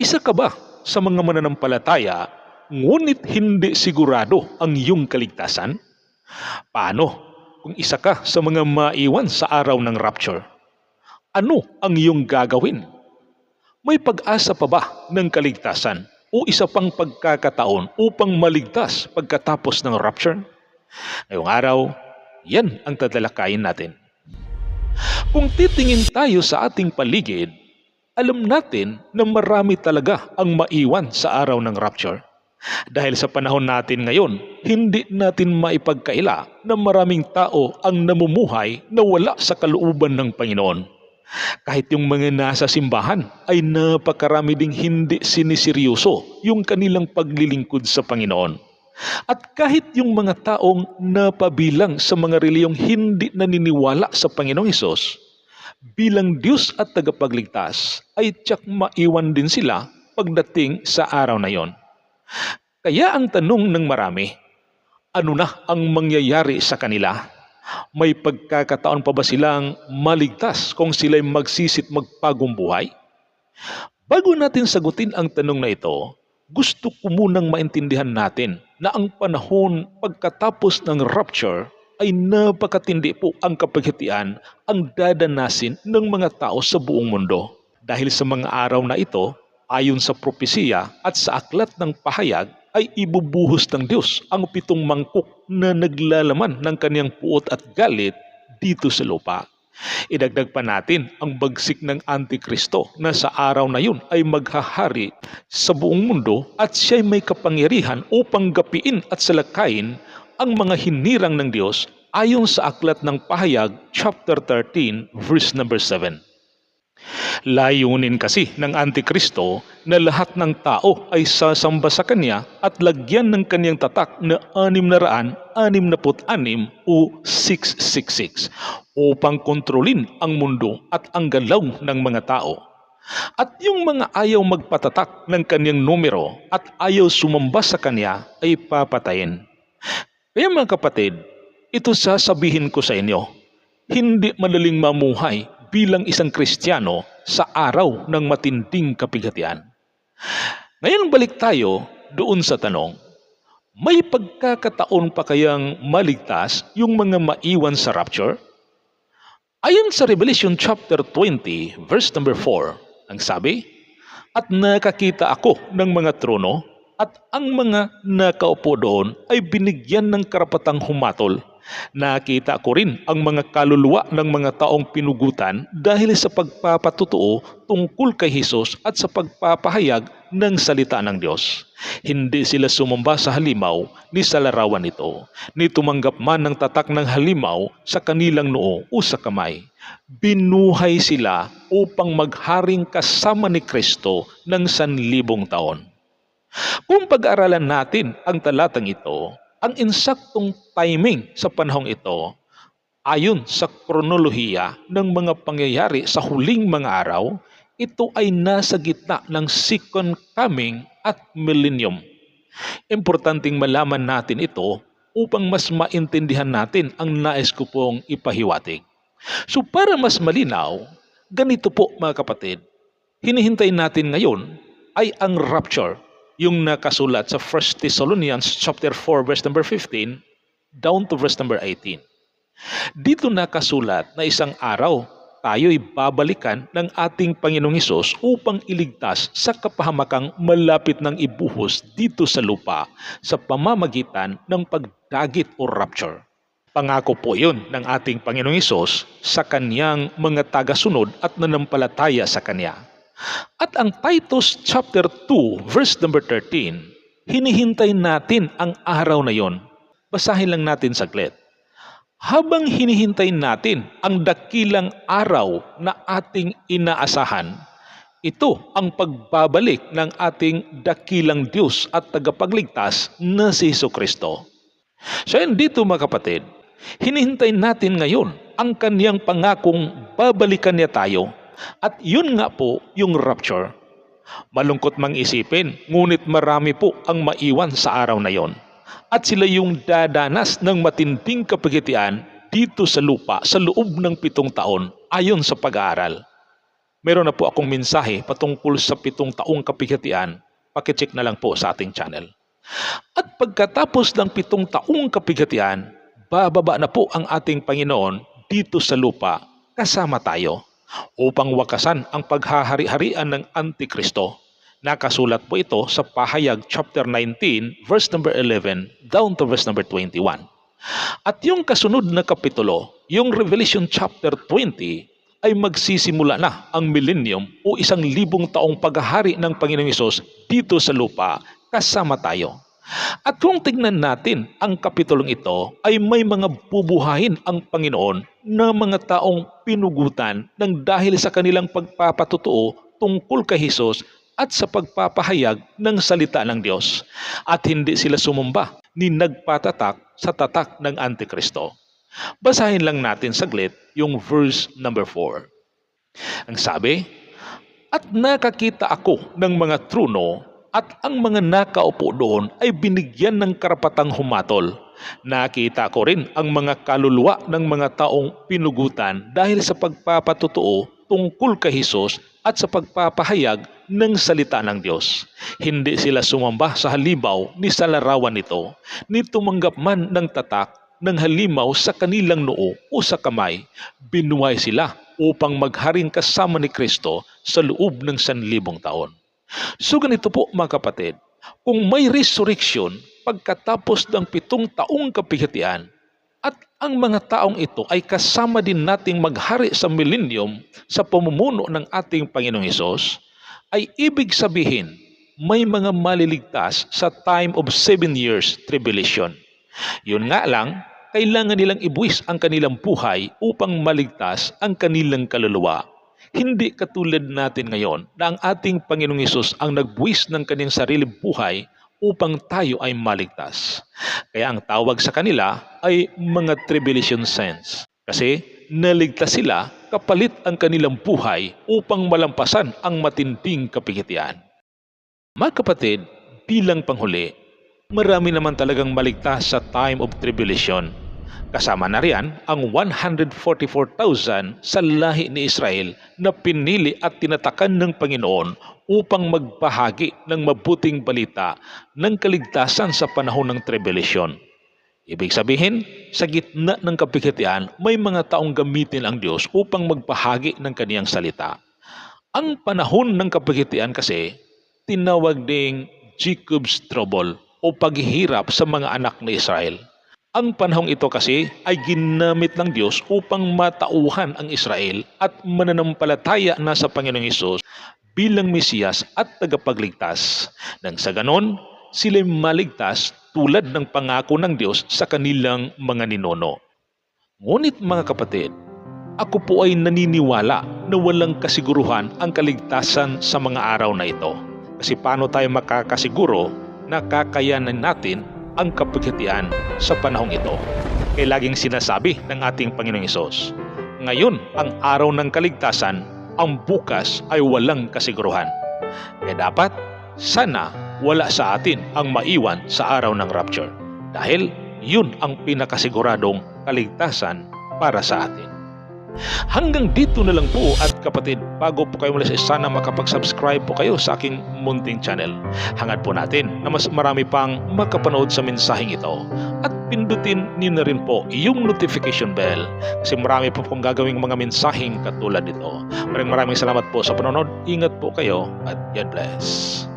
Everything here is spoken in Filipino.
Isa ka ba sa mga mananampalataya ngunit hindi sigurado ang iyong kaligtasan? Paano kung isa ka sa mga maiwan sa araw ng rapture? Ano ang iyong gagawin? May pag-asa pa ba ng kaligtasan o isa pang pagkakataon upang maligtas pagkatapos ng rapture? Ngayong araw, yan ang tatalakayin natin. Kung titingin tayo sa ating paligid, alam natin na marami talaga ang maiwan sa araw ng rapture. Dahil sa panahon natin ngayon, hindi natin maipagkaila na maraming tao ang namumuhay na wala sa kalooban ng Panginoon. Kahit yung mga nasa simbahan ay napakarami ding hindi siniseryoso yung kanilang paglilingkod sa Panginoon. At kahit yung mga taong napabilang sa mga reliyong hindi naniniwala sa Panginoong Hesus, bilang Diyos at tagapagligtas ay tiyak maiwan din sila pagdating sa araw na yon. Kaya ang tanong ng marami, ano na ang mangyayari sa kanila? May pagkakataon pa ba silang maligtas kung sila'y magsisit magpagong buhay? Bago natin sagutin ang tanong na ito, gusto ko munang maintindihan natin na ang panahon pagkatapos ng rapture ay napakatindi po ang kapaghatian ang dadanasin ng mga tao sa buong mundo. Dahil sa mga araw na ito, ayon sa propesiya at sa aklat ng pahayag, ay ibubuhos ng Diyos ang pitong mangkok na naglalaman ng kaniyang puot at galit dito sa lupa. Idagdag pa natin ang bagsik ng Antikristo na sa araw na yun ay maghahari sa buong mundo at siya'y may kapangyarihan upang gapiin at salakayin ang mga hinirang ng Diyos ayon sa aklat ng pahayag chapter 13 verse number 7. Layunin kasi ng Antikristo na lahat ng tao ay sasamba sa kanya at lagyan ng kanyang tatak na 666 o 666 upang kontrolin ang mundo at ang galaw ng mga tao. At yung mga ayaw magpatatak ng kanyang numero at ayaw sumamba sa kanya ay papatayin. Kaya mga kapatid, ito sasabihin ko sa inyo, hindi madaling mamuhay bilang isang Kristiyano sa araw ng matinding kapigatian. Ngayon balik tayo doon sa tanong, may pagkakataon pa kayang maligtas yung mga maiwan sa rapture? Ayon sa Revelation chapter 20 verse number 4, ang sabi, At nakakita ako ng mga trono at ang mga nakaupo doon ay binigyan ng karapatang humatol Nakita ko rin ang mga kaluluwa ng mga taong pinugutan dahil sa pagpapatutuo tungkol kay Hesus at sa pagpapahayag ng salita ng Diyos. Hindi sila sumamba sa halimaw ni sa larawan nito, ni tumanggap man ng tatak ng halimaw sa kanilang noo o sa kamay. Binuhay sila upang magharing kasama ni Kristo ng sanlibong taon. Kung pag-aralan natin ang talatang ito, ang insaktong timing sa panahong ito ayon sa kronolohiya ng mga pangyayari sa huling mga araw, ito ay nasa gitna ng second coming at millennium. Importanteng malaman natin ito upang mas maintindihan natin ang nais ko pong ipahiwatig. So para mas malinaw, ganito po mga kapatid, hinihintay natin ngayon ay ang rapture yung nakasulat sa 1 Thessalonians chapter 4 verse number 15 down to verse number 18. Dito nakasulat na isang araw tayo'y babalikan ng ating Panginoong Hesus upang iligtas sa kapahamakang malapit ng ibuhos dito sa lupa sa pamamagitan ng pagdagit o rapture. Pangako po yun ng ating Panginoong Hesus sa kanyang mga tagasunod at nanampalataya sa Kanya. At ang Titus chapter 2 verse number 13, hinihintay natin ang araw na yon. Basahin lang natin saglit. Habang hinihintay natin ang dakilang araw na ating inaasahan, ito ang pagbabalik ng ating dakilang Diyos at tagapagligtas na si Heso Kristo. So yan dito mga kapatid, hinihintay natin ngayon ang kaniyang pangakong babalikan niya tayo at yun nga po yung rapture. Malungkot mang isipin, ngunit marami po ang maiwan sa araw na yon. At sila yung dadanas ng matinding kapagitian dito sa lupa sa loob ng pitong taon ayon sa pag-aaral. meron na po akong mensahe patungkol sa pitong taong kapighatian. Pakicheck na lang po sa ating channel. At pagkatapos ng pitong taong kapighatian, bababa na po ang ating Panginoon dito sa lupa kasama tayo upang wakasan ang paghahari-harian ng Antikristo. Nakasulat po ito sa Pahayag chapter 19 verse number 11 down to verse number 21. At yung kasunod na kapitulo, yung Revelation chapter 20, ay magsisimula na ang millennium o isang libong taong paghahari ng Panginoong Isos dito sa lupa kasama tayo. At kung tignan natin ang kapitulong ito ay may mga bubuhayin ang Panginoon na mga taong pinugutan ng dahil sa kanilang pagpapatutuo tungkol kay Hesus at sa pagpapahayag ng salita ng Diyos. At hindi sila sumumba ni nagpatatak sa tatak ng Antikristo. Basahin lang natin saglit yung verse number 4. Ang sabi, At nakakita ako ng mga truno at ang mga nakaupo doon ay binigyan ng karapatang humatol. Nakita ko rin ang mga kaluluwa ng mga taong pinugutan dahil sa pagpapatutuo tungkol kay Hesus at sa pagpapahayag ng salita ng Diyos. Hindi sila sumamba sa halimaw ni sa larawan nito, ni tumanggap man ng tatak ng halimaw sa kanilang noo o sa kamay. Binuhay sila upang magharing kasama ni Kristo sa loob ng sanlibong taon. So ganito po mga kapatid, kung may resurrection pagkatapos ng pitong taong kapighatian, at ang mga taong ito ay kasama din nating maghari sa millennium sa pamumuno ng ating Panginoong Hesus, ay ibig sabihin may mga maliligtas sa time of seven years tribulation. Yun nga lang, kailangan nilang ibuwis ang kanilang buhay upang maligtas ang kanilang kaluluwa hindi katulad natin ngayon na ang ating Panginoong Isus ang nagbuwis ng kanyang sariling buhay upang tayo ay maligtas. Kaya ang tawag sa kanila ay mga tribulation saints. Kasi naligtas sila kapalit ang kanilang buhay upang malampasan ang matinding kapigitian. Mga kapatid, bilang panghuli, marami naman talagang maligtas sa time of tribulation Kasama na riyan ang 144,000 sa lahi ni Israel na pinili at tinatakan ng Panginoon upang magbahagi ng mabuting balita ng kaligtasan sa panahon ng tribulation. Ibig sabihin, sa gitna ng kabigatian, may mga taong gamitin ang Diyos upang magbahagi ng kaniyang salita. Ang panahon ng kabigatian kasi, tinawag ding Jacob's trouble o paghihirap sa mga anak ni Israel. Ang panahong ito kasi ay ginamit ng Diyos upang matauhan ang Israel at mananampalataya na sa Panginoong Isus bilang Mesiyas at tagapagligtas. Nang sa ganon, sila'y maligtas tulad ng pangako ng Diyos sa kanilang mga ninono. Ngunit mga kapatid, ako po ay naniniwala na walang kasiguruhan ang kaligtasan sa mga araw na ito. Kasi paano tayo makakasiguro na kakayanan natin ang kapighatian sa panahong ito. Kaya laging sinasabi ng ating Panginoong Isos, ngayon ang araw ng kaligtasan, ang bukas ay walang kasiguruhan. Kaya dapat, sana wala sa atin ang maiwan sa araw ng rapture. Dahil yun ang pinakasiguradong kaligtasan para sa atin. Hanggang dito na lang po at kapatid, bago po kayo mula sa sana makapag-subscribe po kayo sa aking munting channel. Hangad po natin na mas marami pang makapanood sa mensaheng ito at pindutin niyo na rin po yung notification bell kasi marami po pong gagawing mga mensaheng katulad nito. Maraming maraming salamat po sa panonood. Ingat po kayo at God bless.